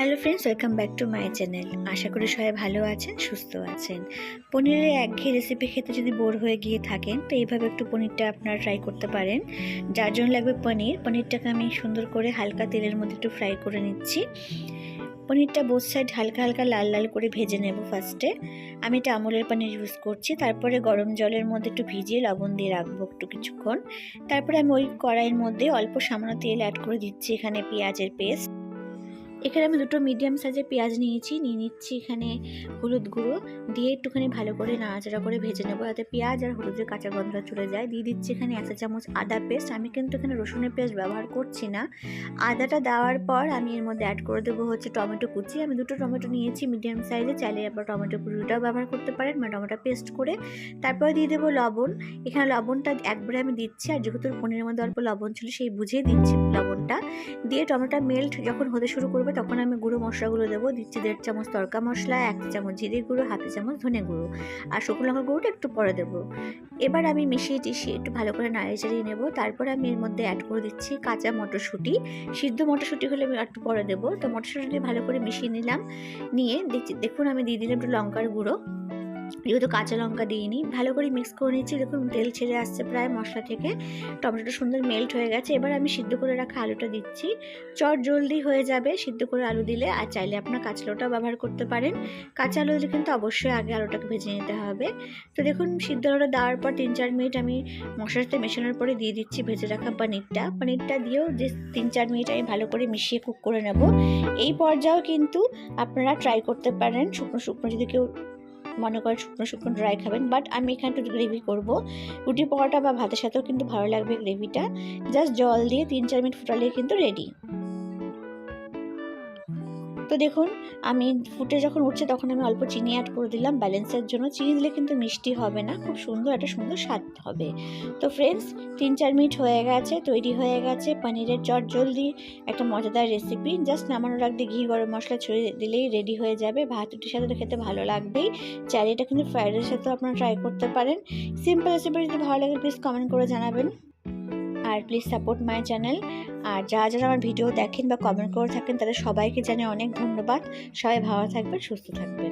Hello friends welcome back to my channel আশা করি সবাই ভালো আছেন, সুস্থ আছেন। পনিরের একঘেয়ে রেসিপি খেতে যদি বোর হয়ে গিয়ে থাকেন, তো এইভাবে একটু পনিরটা আপনারা ট্রাই করতে পারেন। যার জন্য লাগবে পনির। পনিরটাকে আমি সুন্দর করে হালকা তেলের মধ্যে একটু ফ্রাই করে নিচ্ছি। পনিরটা বোথ সাইড হালকা হালকা লাল লাল করে ভেজে নেব ফার্স্টে আমি এটা আমলের পনির ইউজ করছি। তারপরে গরম জলের মধ্যে একটু ভিজিয়ে লবণ দিয়ে রাখব একটু কিছুক্ষণ। তারপরে আমি ওই কড়াইয়ের মধ্যে অল্প সামান্য তেল অ্যাড করে দিচ্ছি এখানে পেঁয়াজের পেস্ট এখানে আমি দুটো মিডিয়াম সাইজের পেঁয়াজ নিয়েছি, নিয়ে নিচ্ছি এখানে হলুদ গুঁড়ো, দিয়ে একটুখানি ভালো করে নাড়াচাড়া করে ভেজে নেব। যাতে পেঁয়াজ আর হলুদের কাঁচা গন্ধ চলে যায়। দিয়ে দিচ্ছি এখানে এক চামচ আদা পেস্ট আমি কিন্তু এখানে রসুনের পেস্ট ব্যবহার করছি না। আদাটা দেওয়ার পর আমি এর মধ্যে অ্যাড করে দেবো হচ্ছে টমেটো কুচি। আমি দুটো টমেটো নিয়েছি মিডিয়াম সাইজে চাইলে আবার টমেটো কুচিটাও ব্যবহার করতে পারেন বা টমেটো পেস্ট করে। তারপর দিয়ে দেবো লবণ। এখানে লবণটা একবারে আমি দিচ্ছি আর যেহেতু পনিরের মধ্যে অল্প লবণ ছিল, সেই বুঝেই দিচ্ছি লবণটা। দিয়ে টমেটো মেল্ট যখন হতে শুরু করবে তখন আমি গুঁড়ো মশলাগুলো দেবো, দিচ্ছি দেড় চামচ তরকা মশলা, এক চামচ জিরে গুঁড়ো হাতে চামচ ধনে গুঁড়ো আর শুকনো লঙ্কা গুঁড়োটা একটু পরে দেবো। এবার আমি মিশিয়ে টিশিয়ে একটু ভালো করে নাড়িয়ে নেব। তারপর আমি এর মধ্যে অ্যাড করে দিচ্ছি কাঁচা মটরশুঁটি। সিদ্ধ মটরশুঁটি হলে আমি একটু পরে দেবো। তো মটরশুঁটি ভালো করে মিশিয়ে নিলাম, নিয়ে দেখছি, দেখুন আমি দিয়ে দিলাম একটু লঙ্কার গুঁড়ো। যেহেতু কাঁচা লঙ্কা দিইনি। ভালো করে মিক্স করে নিচ্ছি দেখুন, তেল ছেড়ে আসছে প্রায় মশলা থেকে। টমেটোটা সুন্দর মেল্ট হয়ে গেছে। এবার আমি সিদ্ধ করে রাখা আলুটা দিচ্ছি। চট জলদি হয়ে যাবে সিদ্ধ করে আলু দিলে। আর চাইলে আপনার কাঁচা আলুটাও ব্যবহার করতে পারেন। কাঁচা আলু দিলে কিন্তু অবশ্যই আগে আলুটাকে ভেজে নিতে হবে। তো দেখুন, সিদ্ধ আলুটা দেওয়ার পর তিন চার মিনিট আমি মশলার সাথে মেশানোর পরে দিয়ে দিচ্ছি ভেজে রাখা পনিরটা। পনিরটা দিয়েও যে তিন চার মিনিট আমি ভালো করে মিশিয়ে কুক করে নেব। এই পর্যায়েও কিন্তু আপনারা ট্রাই করতে পারেন। শুকনো শুকনো যদি কেউ মনে করেন শুকনো শুকনো ড্রাই খাবেন বাট আমি এখানে একটু গ্রেভি করব। রুটি পরোটা বা ভাতের সাথেও কিন্তু ভালো লাগবে গ্রেভিটা জাস্ট জল দিয়ে তিন চার মিনিট ফুটালে কিন্তু রেডি তো দেখুন, আমি ফুটে যখন উঠছে তখন আমি অল্প চিনি অ্যাড করে দিলাম। ব্যালেন্সের জন্য চিনি দিলে কিন্তু মিষ্টি হবে না, খুব সুন্দর, একটা সুন্দর স্বাদ হবে। তো ফ্রেন্ডস তিন চার মিনিট হয়ে গেছে, তৈরি হয়ে গেছে পনিরের চট জলদি। একটা মজাদার রেসিপি জাস্ট নামানোর আগে ঘি, গরম মশলা ছড়িয়ে দিলেই রেডি হয়ে যাবে। ভাত রুটির সাথে তো খেতে ভালো লাগবেই। চাইলে এটা কিন্তু ফ্রাইড রাইসের সাথেও আপনারা ট্রাই করতে পারেন। সিম্পল রেসিপি যদি ভালো লাগে প্লিজ কমেন্ট করে জানাবেন। আর প্লিজ সাপোর্ট মাই চ্যানেল আর যারা যারা আমার ভিডিও দেখেন বা কমেন্ট করে থাকেন, তাদের সবাইকে জানিয়ে অনেক ধন্যবাদ। সবাই ভালো থাকবেন, সুস্থ থাকবেন।